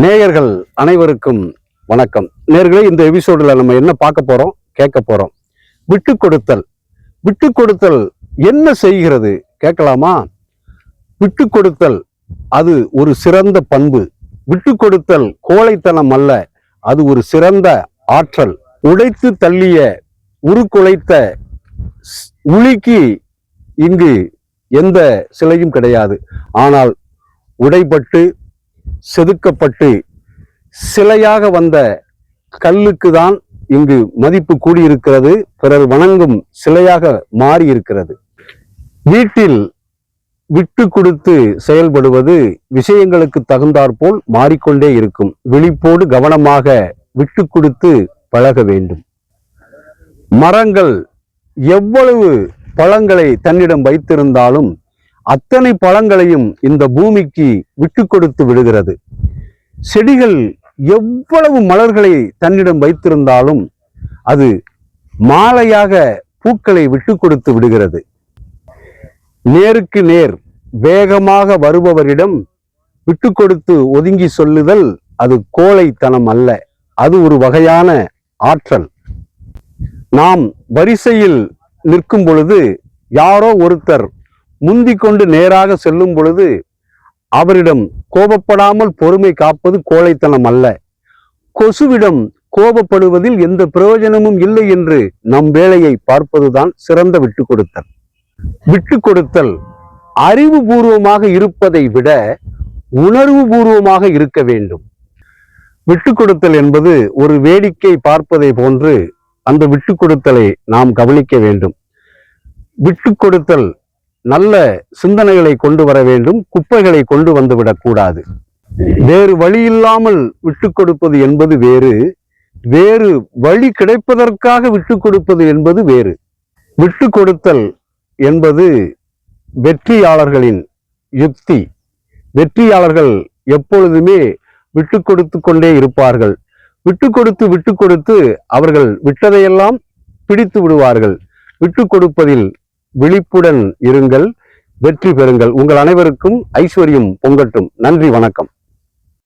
நேயர்கள் அனைவருக்கும் வணக்கம். நேயர்களே இந்த எபிசோடில் நம்ம என்ன பார்க்க போறோம்? கேட்க போறோம். விட்டு கொடுத்தல். விட்டு கொடுத்தல் என்ன செய்கிறது? கேட்கலாமா? விட்டு கொடுத்தல் அது ஒரு சிறந்த பண்பு. விட்டு கொடுத்தல் கோழைத்தனம் அல்ல. அது ஒரு சிறந்த ஆற்றல். உடைத்து தள்ளிய உருக்குலைத்த ஸ்- உளிக்கு இங்கு எந்த சிலையும் கிடையாது. ஆனால் உடைபட்டு செதுக்கப்பட்டு சிலையாக வந்த கல்லுக்கு தான் இங்கு மதிப்பு கூடியிருக்கிறது. பிறர் வணங்கும் சிலையாக மாறி இருக்கிறது வீட்டில் விட்டு கொடுத்து செயல்படுவது விஷயங்களுக்கு தகுந்தாற்போல் மாறிக்கொண்டே இருக்கும். விழிப்போடு கவனமாக விட்டு கொடுத்து பழக வேண்டும். மரங்கள் எவ்வளவு பழங்களை தன்னிடம் வைத்திருந்தாலும் அத்தனை பழங்களையும் இந்த பூமிக்கு விட்டு கொடுத்து விடுகிறது. செடிகள் எவ்வளவு மலர்களை தன்னிடம் வைத்திருந்தாலும் அது மாலையாக பூக்களை விட்டு கொடுத்து விடுகிறது. நேருக்கு நேர் வேகமாக வருபவரிடம் விட்டு கொடுத்து ஒதுங்கி சொல்லுதல் அது கோழைத்தனம் அல்ல. அது ஒரு வகையான ஆற்றல். நாம் வரிசையில் நிற்கும் பொழுது யாரோ ஒருத்தர் முந்திக் கொண்டு நேராக செல்லும் பொழுது அவரிடம் கோபப்படாமல் பொறுமை காப்பது கோழைத்தனம் அல்ல. கொசுவிடம் கோபப்படுவதில் எந்த பிரயோஜனமும் இல்லை என்று நம் வேலையை பார்ப்பதுதான் சிறந்த விட்டு கொடுத்தல். விட்டு கொடுத்தல் அறிவுபூர்வமாக இருப்பதை விட உணர்வு பூர்வமாக இருக்க வேண்டும். விட்டு கொடுத்தல் என்பது ஒரு வேடிக்கை பார்ப்பதை போன்று அந்த விட்டு கொடுத்தலை நாம் கவனிக்க வேண்டும். விட்டு கொடுத்தல் நல்ல சிந்தனைகளை கொண்டு வர வேண்டும் குப்பைகளை கொண்டு வந்து விடக்கூடாது. வேறு வழி இல்லாமல் விட்டு கொடுப்பது என்பது வேறு வேறு வழி கிடைப்பதற்காக விட்டு கொடுப்பது என்பது வேறு. விட்டு கொடுத்தல் என்பது வெற்றியாளர்களின் யுக்தி. வெற்றியாளர்கள் எப்பொழுதுமே விட்டு கொடுத்து கொண்டே இருப்பார்கள். விட்டு கொடுத்து விட்டு கொடுத்து அவர்கள் விட்டதையெல்லாம் பிடித்து விடுவார்கள். விட்டு கொடுப்பதில் விழிப்புடன் இருங்கள் வெற்றி பெறுங்கள். உங்கள் அனைவருக்கும் ஐஸ்வர்யம் பொங்கட்டும். நன்றி வணக்கம்.